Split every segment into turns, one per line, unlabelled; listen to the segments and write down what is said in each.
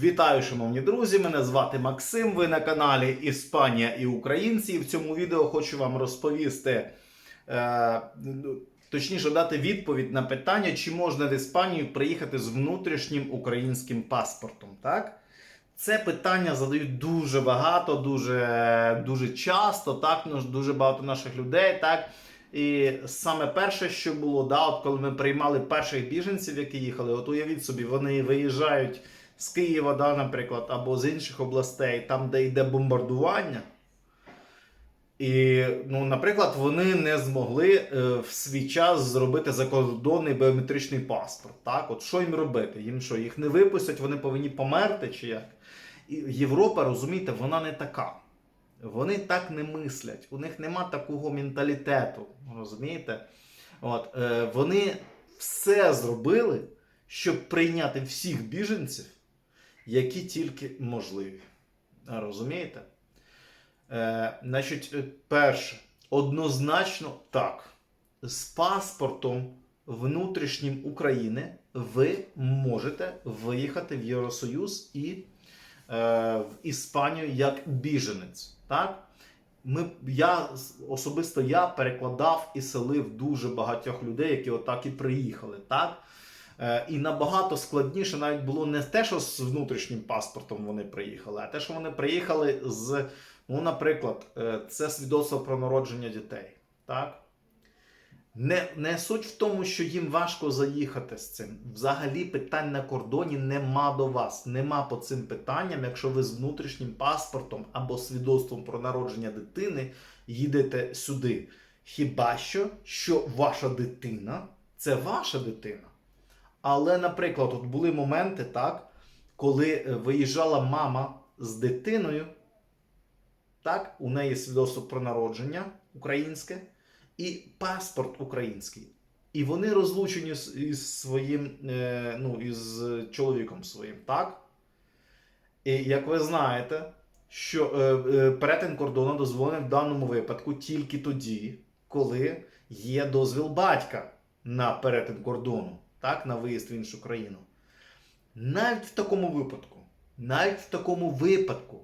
Вітаю, шановні друзі! Мене звати Максим. Ви на каналі Іспанія і Українці. І в цьому відео хочу вам розповісти, е, точніше, дати відповідь на питання, чи можна в Іспанію приїхати з внутрішнім українським паспортом. Так? Це питання задають дуже багато, дуже, дуже часто, так, ну, дуже багато наших людей. так. І саме перше, що було, да, от коли ми приймали перших біженців, які їхали, от уявіть собі, вони виїжджають з Києва, да, наприклад, або з інших областей, там, де йде бомбардування. І, ну, наприклад, вони не змогли е, в свій час зробити закордонний біометричний паспорт. Так? От що їм робити? Їм що, їх не випустять, вони повинні померти чи як? І Європа, розумієте, вона не така. Вони так не мислять, у них нема такого менталітету. Розумієте? От, е, вони все зробили, щоб прийняти всіх біженців, які тільки можливі. Розумієте? Е, значить, е, перше, однозначно так. З паспортом внутрішнім України ви можете виїхати в Євросоюз і е, в Іспанію як біженець. Так? Ми, я особисто я перекладав і селив дуже багатьох людей, які отак і приїхали. Так? Е, і набагато складніше навіть було не те, що з внутрішнім паспортом вони приїхали, а те, що вони приїхали з, ну, наприклад, е, це свідоцтво про народження дітей. Так? Не, не суть в тому, що їм важко заїхати з цим. Взагалі питань на кордоні нема до вас. Нема по цим питанням, якщо ви з внутрішнім паспортом або свідоцтвом про народження дитини їдете сюди. Хіба що, що ваша дитина це ваша дитина. Але, наприклад, от були моменти, так, коли е, виїжджала мама з дитиною, так, у неї свідоцтво про народження українське і паспорт український. І вони розлучені із своїм, е, ну, із чоловіком своїм, так? І як ви знаєте, що е, перетин кордону дозволений в даному випадку тільки тоді, коли є дозвіл батька на перетин кордону, так, на виїзд в іншу країну. Навіть в такому випадку, навіть в такому випадку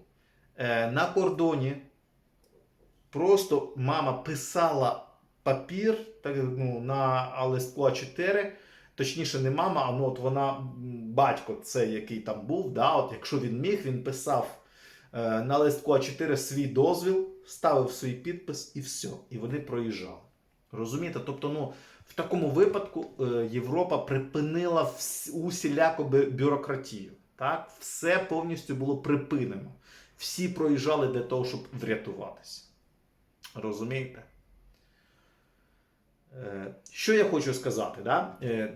е, на кордоні просто мама писала папір так, ну, на листку А4, точніше, не мама, а ну, от вона, батько, цей, який там був, да, от якщо він міг, він писав е, на листку А4 свій дозвіл, ставив свій підпис і все. І вони проїжджали. Розумієте? Тобто, ну, в такому випадку е, Європа припинила усіляку бюрократію. Так? Все повністю було припинено. Всі проїжджали для того, щоб врятуватися. Розумієте? Е, Що я хочу сказати? Да? Е,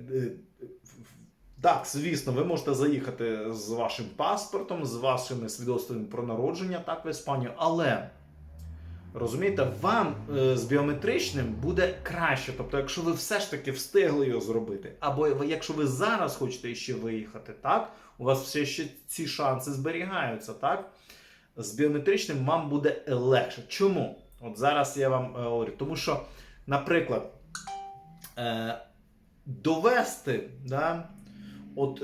Так, звісно, ви можете заїхати з вашим паспортом, з вашими свідоцтвами про народження так, в Іспанію, але розумієте, вам е, з біометричним буде краще. Тобто, якщо ви все ж таки встигли його зробити, або якщо ви зараз хочете ще виїхати, так, у вас все ще ці шанси зберігаються, так? З біометричним вам буде легше. Чому? От зараз я вам е, говорю, тому що, наприклад, е, довести, да, от,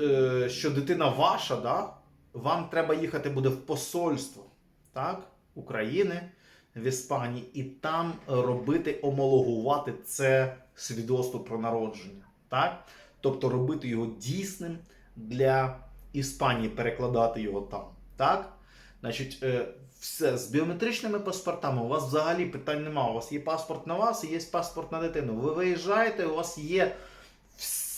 що дитина ваша, да, вам треба їхати буде в посольство так, України в Іспанії і там робити, омологувати це свідоцтво про народження. Так? Тобто робити його дійсним для Іспанії, перекладати його там. Так? Значить, е, все з біометричними паспортами у вас взагалі питань немає. У вас є паспорт на вас є паспорт на дитину. Ви виїжджаєте, у вас є вс- вс-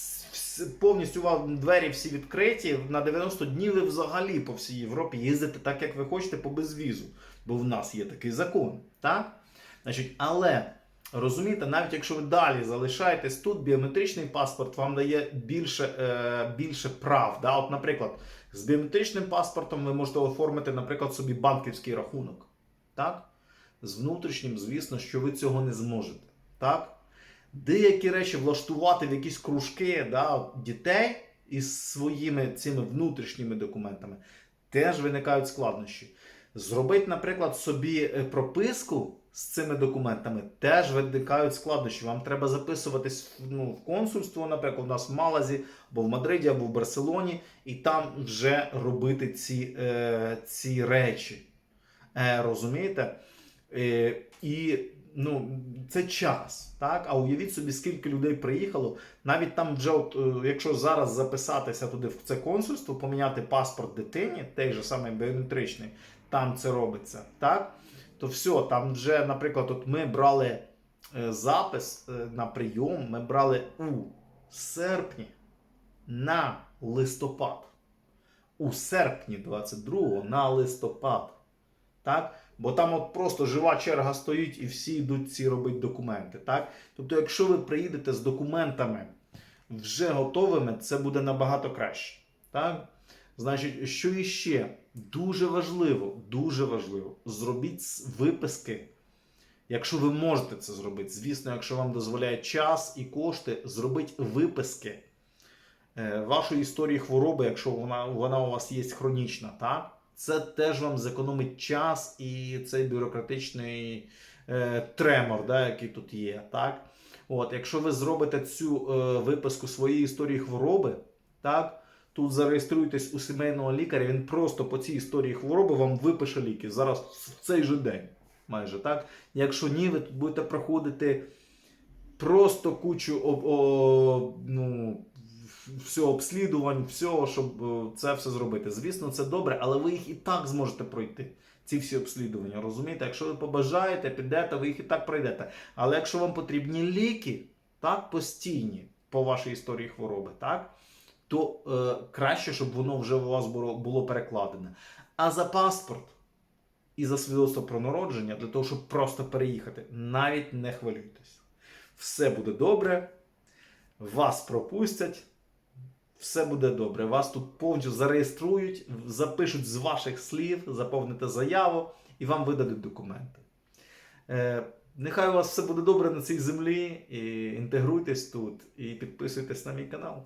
повністю у вас двері всі відкриті. На 90 днів ви взагалі по всій Європі їздите так, як ви хочете, по безвізу. Бо в нас є такий закон. Так? Значить, але розумієте, навіть якщо ви далі залишаєтесь тут, біометричний паспорт вам дає більше, е, більше прав. Да? От, наприклад, з біометричним паспортом ви можете оформити, наприклад, собі банківський рахунок. Так? З внутрішнім, звісно, що ви цього не зможете. Так? Деякі речі влаштувати в якісь кружки да, дітей із своїми цими внутрішніми документами теж виникають складнощі. Зробити, наприклад, собі е, прописку з цими документами теж виникають складнощі. Вам треба записуватись ну, в консульство, наприклад, у нас в Малазі, або в Мадриді, або в Барселоні, і там вже робити ці, е, ці речі. Е, розумієте? Е, і ну, це час. Так? А уявіть собі, скільки людей приїхало. Навіть там вже, от, е, якщо зараз записатися туди в це консульство, поміняти паспорт дитині, той же самий біометричний, там це робиться. Так? То все, там вже, наприклад, от ми брали е, запис е, на прийом, ми брали у серпні на листопад. У серпні 22-го на листопад. Так? Бо там от просто жива черга стоїть і всі йдуть ці робити документи. Так? Тобто, якщо ви приїдете з документами вже готовими, це буде набагато краще. Так? Значить, що іще? Дуже важливо, дуже важливо, зробіть виписки. Якщо ви можете це зробити, звісно, якщо вам дозволяє час і кошти, зробіть виписки е, вашої історії хвороби, якщо вона, вона у вас є хронічна, так? Це теж вам зекономить час і цей бюрократичний е, тремор, да, який тут є. Так? От, якщо ви зробите цю е, виписку своєї історії хвороби, так, тут зареєструєтесь у сімейного лікаря, він просто по цій історії хвороби вам випише ліки зараз в цей же день. Майже так. Якщо ні, ви тут будете проходити просто кучу об, о, ну, все обслідувань, всього, щоб е, це все зробити. Звісно, це добре, але ви їх і так зможете пройти. Ці всі обслідування, розумієте? Якщо ви побажаєте, підете, ви їх і так пройдете. Але якщо вам потрібні ліки, так, постійні по вашій історії хвороби, так, то е, краще, щоб воно вже у вас було, було перекладене. А за паспорт і за свідоцтво про народження, для того, щоб просто переїхати, навіть не хвилюйтесь. Все буде добре, вас пропустять. Все буде добре. Вас тут повністю зареєструють, запишуть з ваших слів, заповните заяву і вам видадуть документи. Е, нехай у вас все буде добре на цій землі. І інтегруйтесь тут і підписуйтесь на мій канал.